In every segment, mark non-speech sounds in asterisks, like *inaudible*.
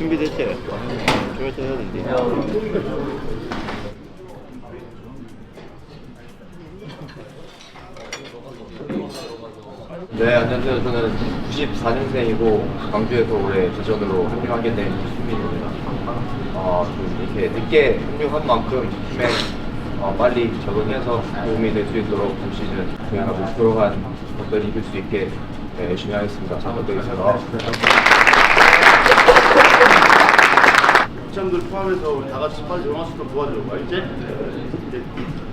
이따 해야 되는데. 네, 안녕하세요. 저는 94년생이고 광주에서 올해 대전으로 합류하게 된 수민입니다. 어, 좀 이렇게 늦게 합류한 만큼 팀에 어, 빨리 적응해서 도움이 될 수 있도록 올 시즌 저희가 목표로 한 것들 이길 수 있게 네, 열심히 하겠습니다. 잘 부탁드리겠습니다. 시청들 포함해서 우리 다 같이 빨리 영화 수도 도와줘, 알지?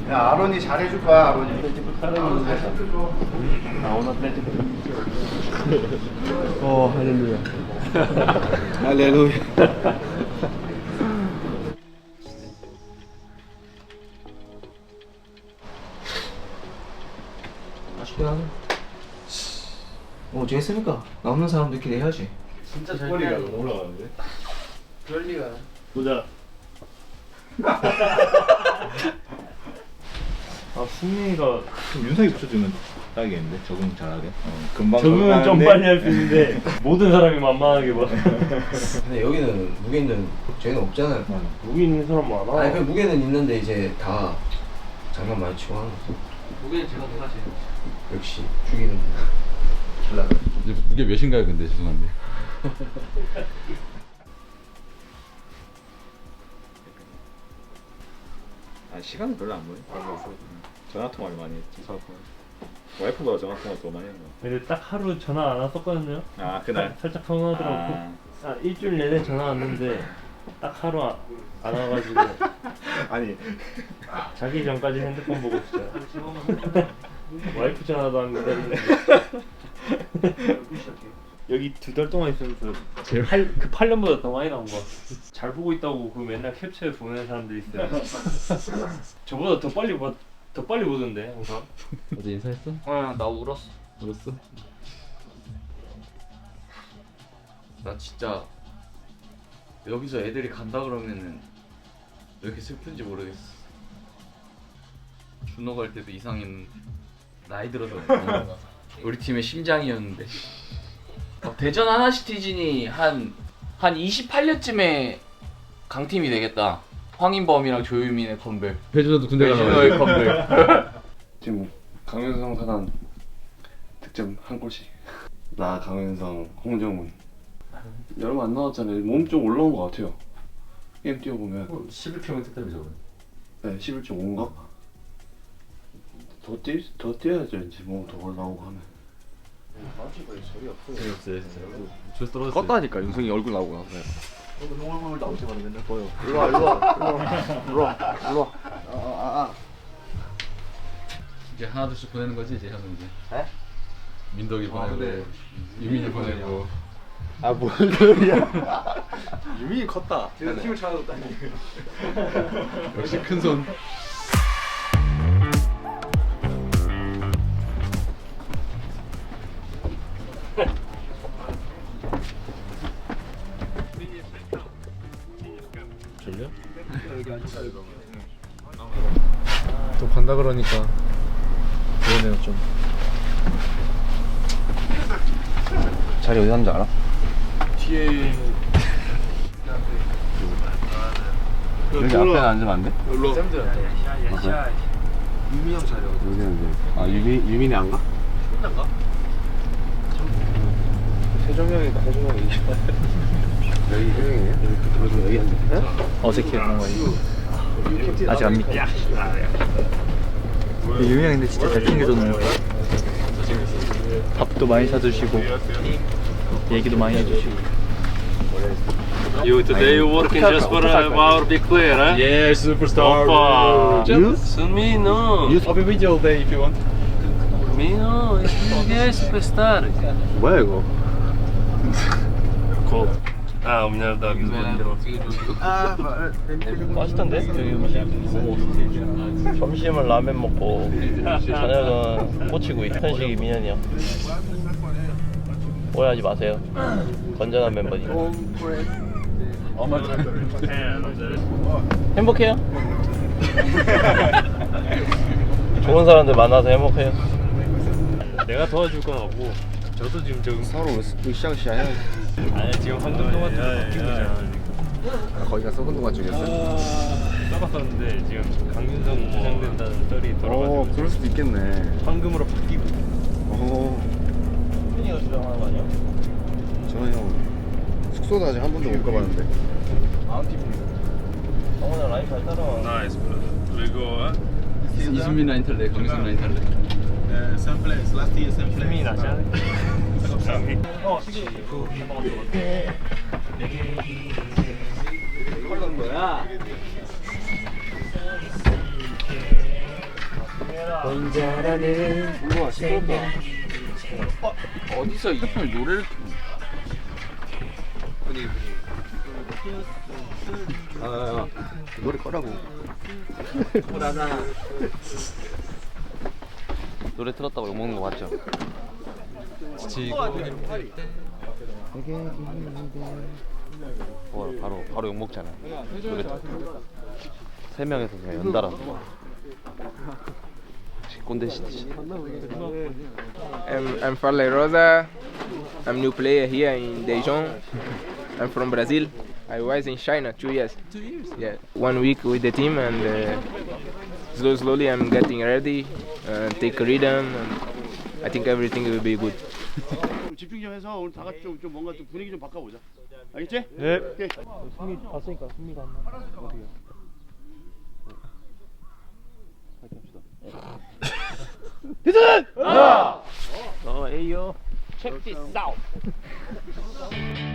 야 아론이 잘해줄 거야 아론이 어, 할렐루야. *laughs* 할렐루야 아쉽긴 하네. 뭐 어쩌겠습니까? 남는 사람들끼리 해야지. 진짜 잘 너무 올라가는데? 그럴 리가. 보자. *laughs* 아 승민이가 좀 윤석이 붙여주면 딱이겠는데 적응 잘하게 어, 금방 적응은 좀 적응하는데 빨리 할 수 있는데 *laughs* 모든 사람이 만만하게 봐. *laughs* 근데 여기는 무게는 저희는 없잖아요. 여기 있는 사람 많아. 아니 그 무게는 있는데 이제 다 장난 많이 치고 하는 거죠. 무게는 제가 더 사지. 역시 죽이는 이제 무게 몇인가요 근데 죄송한데 아 시간은 별로 안 보내 전화 통화를 많이 했지 와이프보다 전화 통화 더 많이 했나 근데 딱 하루 전화 안 왔었거든요. 아 그날 살- 살짝 서운하더라고. 아. 아, 일주일 내내 전화 왔는데 딱 하루 안, 안 와가지고 아니 자기 전까지 핸드폰 보고 진짜. 와이프 전화도 안 기다리는데. 여기 두 달 동안 있으면서 팔, 그 8년보다 더 많이 나온 거. 잘 보고 있다고 그 맨날 캡처해 보내는 사람들 있어요. *laughs* 저보다 더 빨리 보, 더 빨리 보던데 항상. 어제 인사했어? 어, 나 울었어. 울었어? 나 진짜 여기서 애들이 간다 그러면은 왜 이렇게 슬픈지 모르겠어. 준호 갈 때도 이상했는데 나이 들어서 우리 팀의 심장이었는데 어, 대전 하나시티즌이 한 한 28년쯤에 강팀이 되겠다. 황인범이랑 조유민의 컴백. 배준호도 군대 배신호의 가려고 컴백. *laughs* 지금 강윤성 사단 득점 한 골씩. 나 강윤성 홍정훈. 여러분 안 나왔잖아요. 몸 좀 올라온 것 같아요. 게임 뛰어보면. 11km 택다리 저번에 네 11.5인가? 더, 뛰, 더 뛰어야죠 이제. 몸더 올라오고 하면 재미없어요. 진짜 줄 떨어졌어요. 껐다니까 윤성이 얼굴 나오고 나서. 이제 하나 둘씩 보내는 거지 이제 형은 이제? 에? 민덕이 보내고 유민이 보내고. 아뭔 소리야? 유민이 컸다. 제가 팀을 찾아줬다니. 역시 큰손 또 간다 그러니까 그러네요 좀 자리 어디 앉는지 알아? 뒤에 여기 앞에 앉으면 안 돼? 유미 형 자리 어디 여기는 이제 아 유미, 유민이 안 가? 세종 형이다 세종 형이 여기 세명이에요? 여기, 여기 앉아 어색해 뭔가 아 직안형 근데 진짜 잘 챙겨줬네요. 밥도 많이 사주시고 얘기도 많이 해주시고. You today you working just for uh, our big player, huh? 예 슈퍼스타 Opa! Me no. I'll be with you all day if you want Me no. He is superstar. 뭐야 이 거 Cool. 아 우리나라도 미국 만들어 맛있던데? 여기 음식 점심은 라면 먹고 저녁은 꼬치구이. 현식이 민현이. 형 오해하지 마세요. 건전한 멤버니 행복해요? 좋은 사람들 만나서 행복해요. 내가 도와줄 건 없고 저도 지금 저 서로 으쌰으쌰 해야지. 아니 지금 황금 토마토 바뀌고 있잖아 거기가 썩은 동안 중이었어? 썩었었는데 지금 강윤성 부상된다는 썰이 어 돌아가지고 그럴 수도 있겠네. 황금으로 바뀌고. 어. 민이가 주장하는 거 아니야? 저는 형 숙소도 아직 한 번도 못 가봤는데. 성훈아 라인 잘 따라와. 나이스 그리고 이수민 라인 탈래, 강민성 라인 탈래. 수민이 낫지 않을까? *laughs* 어디서 이렇게 노래를 켜? 노래 꺼라고 노래 틀었다고 욕먹는 거 맞죠? 어, 바로 바로 욕 먹잖아. 노래 틀- 세 명에서 그냥 연달아. 역시 꼰대 시티. I'm, I'm Farley Rosa. I'm new player here in Dijon. I'm from Brazil. I was in China two years. Two years? Yeah, one week with the team and uh, slowly, slowly I'm getting ready, uh, take rhythm, and I think everything will be good. 집중 좀 해서 오늘 다 같이 좀, 좀 뭔가 좀 분위기 좀 바꿔보자. 알겠지? 네. 오케이. 승리 봤으니까 승리가 안 나. 어떻게? 어, 에이요. Check this out. 아 *laughs*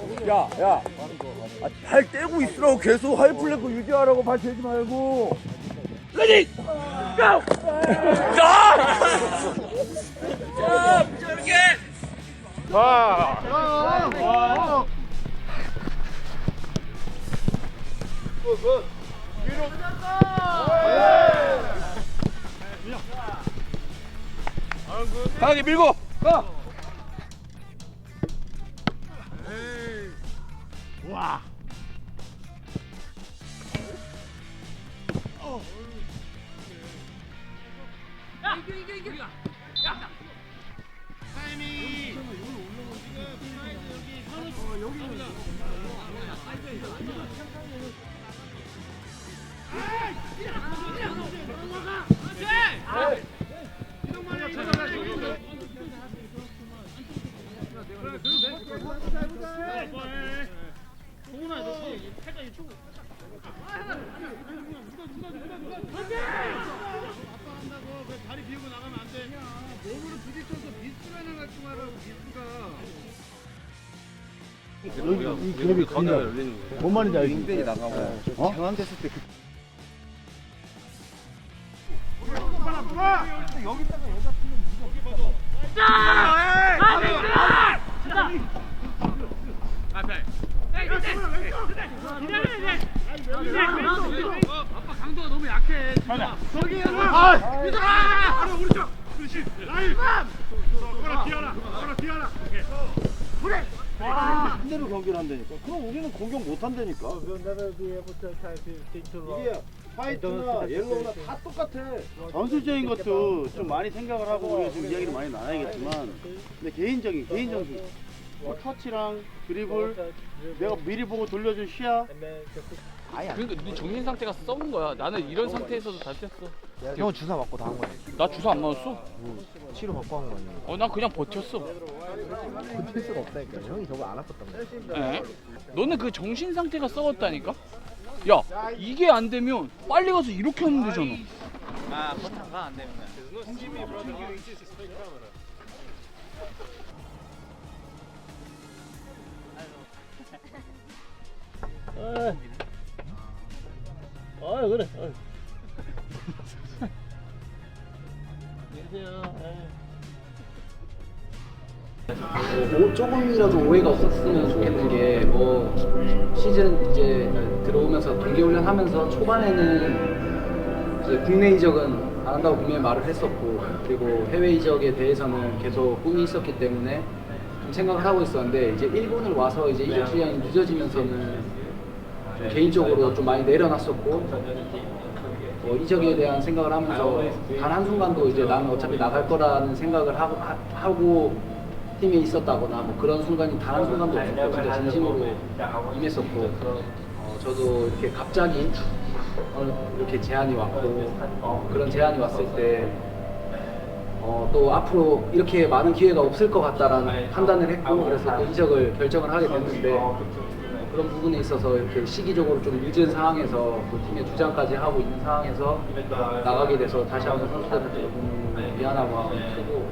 요. 발 떼고 있으라고 계속 하이플랭크 유지하라고 발 대지 말고 레디 고! 자! 자, 이렇게 와! 강하게 밀고 가! わ。いくいくい 여기 이 그룹이 가게가 그냥 열리는 거예요. 뭔 말인지 알지? 이 나가고 어? 강한 됐을 때 그... 아빠 강도가 너무 약해. 가자. 저기 아, 유다. 바로 오른쪽. 그렇지. 라이. 라 뒤어라. 대로 경기를 한다니까. 그럼 우리는 공격 못 한다니까. 이게 화이트나 옐로우나 다 똑같아. 전술적인 것도 좀 많이 생각을 하고 우리가 좀 이야기를 많이 나눠야겠지만, 근데 개인적인 개인적인 뭐 터치랑 드리블, 내가 미리 보고 돌려준 시야. 그러니까 네 정신 상태가 썩은 거야. 나는 이런 상태에서도 다 뛰었어. 형 주사 맞고 다 한 거야. 나 주사 안 맞았어. 치료 받고 한거 아니야? 어, 난 그냥 버텼어. 버틸 수가 없다니까. 형이 저거 안 아팠단 말이야. 에? 너는 그 정신 상태가 썩었다니까? 야, 이게 안 되면 빨리 가서 이렇게 하면 되잖아. 아 건탄가 안 되면 *laughs* 아 그래. 오, 조금이라도 오해가 없었으면 좋겠는 게 뭐 시즌 이제 들어오면서 동계훈련 하면서 초반에는 이제 국내 이적은 안 한다고 분명히 말을 했었고 그리고 해외 이적에 대해서는 계속 꿈이 있었기 때문에 좀 생각을 하고 있었는데 이제 일본을 와서 이제 이적 시장이 늦어지면서는 좀 개인적으로 좀 많이 내려놨었고 뭐 이적에 대한 생각을 하면서 단 한 순간도 이제 나는 어차피 나갈 거라는 생각을 하고, 하, 하고 팀에 있었다거나 뭐 그런 순간이 단 한 순간도 없었고 진짜 진심으로 임했었고 어, 저도 이렇게 갑자기 어, 이렇게 제안이 왔고 어, 그런 제안이 왔을 때 어, 또 앞으로 이렇게 많은 기회가 없을 것 같다라는 판단을 했고 그래서 또 이적을 결정을 하게 됐는데 그런 부분에 있어서 이렇게 시기적으로 좀 늦은 상황에서 또 팀의 주장까지 하고 있는 상황에서 나가게 돼서 다시 한번 선수들한테 너무 미안하고 마음이 크고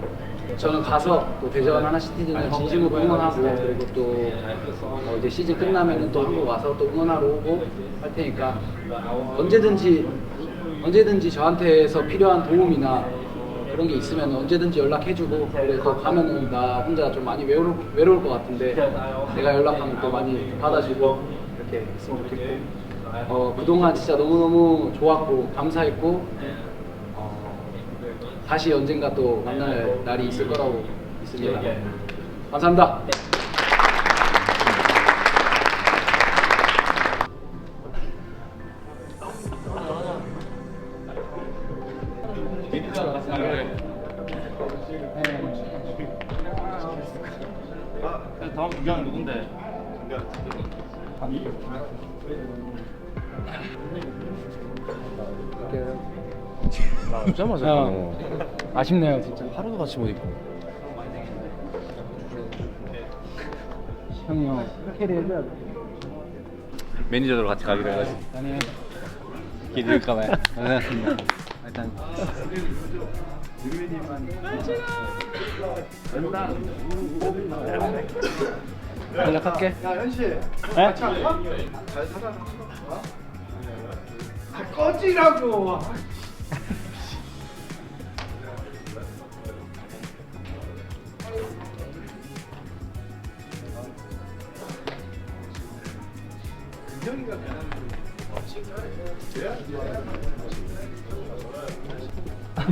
저는 가서 또 대전 하나 시티즌을 진심으로 응원하고 그리고 또 어, 이제 시즌 끝나면은 또 한번 와서 또 응원하러 오고 할 테니까 언제든지 언제든지 저한테서 필요한 도움이나 그런 게 있으면 언제든지 연락해주고 그래서 가면은 나 혼자 좀 많이 외로울, 외로울 것 같은데 내가 연락하면 또 많이 받아주고 이렇게 했으면 좋겠고. 어, 그동안 진짜 너무너무 좋았고 감사했고 어, 다시 언젠가 또 만날 날이 있을 거라고 믿습니다. 감사합니다 다음 구경 누군데? 진짜 형, 아쉽네요 진짜 하루도 같이 못 입고. 형이 형 캐리 해줘야 돼 매니저들 같이 가기로 해가지고 아니 기대될까봐요. 고 생하셨습니다. 일단 연락할게 야 현씨. 네? 같이 할까? 잘 살아. 어? 아, 꺼지라고.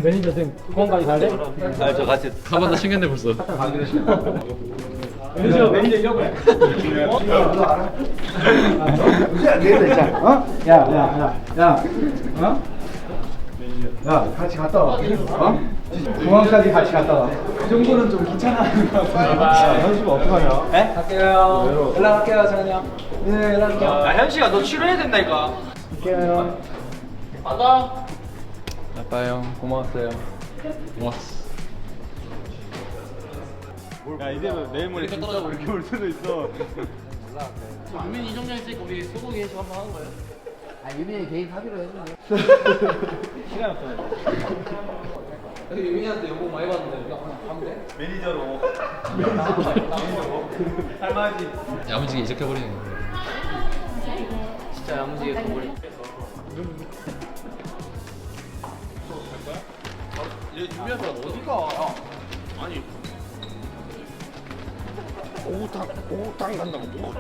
매니저 쌤 공항까지 가야 돼? 아 저 같이 가방 다 챙겼네 벌써. 매니저 매니저 이러고 해 되겠다 진짜. 어? 야, 야, 야, 야, 어? 야, 같이 갔다 와. 어? 공항까지 같이 갔다 와. 그 정도는 좀 귀찮아하는 것 같아요 야, 현수가 어떡하냐? 네? 갈게요 연락할게요 정현이 형 네, 연락할게요 야 현씨가 너 치료해야 된다니까 갈게요 받아. 아빠 형 고마웠어요. 고마웠어. 야 이제 내일 모레 진짜 이렇게 올 수도 있어. 유민 이 정장 있으니까 우리 소고기 해서 한번 하는 거예요. 아 유민이 개인 사기로 해주네. *laughs* 시간 없어. 근데 유민이한테 연봉 많이 받는데 우리가 그냥 가면 돼? 매니저로. 할만하지. 야무지게 이적해버리는 거. 진짜 야무지게 돈벌이. 유민이한테 어디가? 오탕, 오탕 간다고.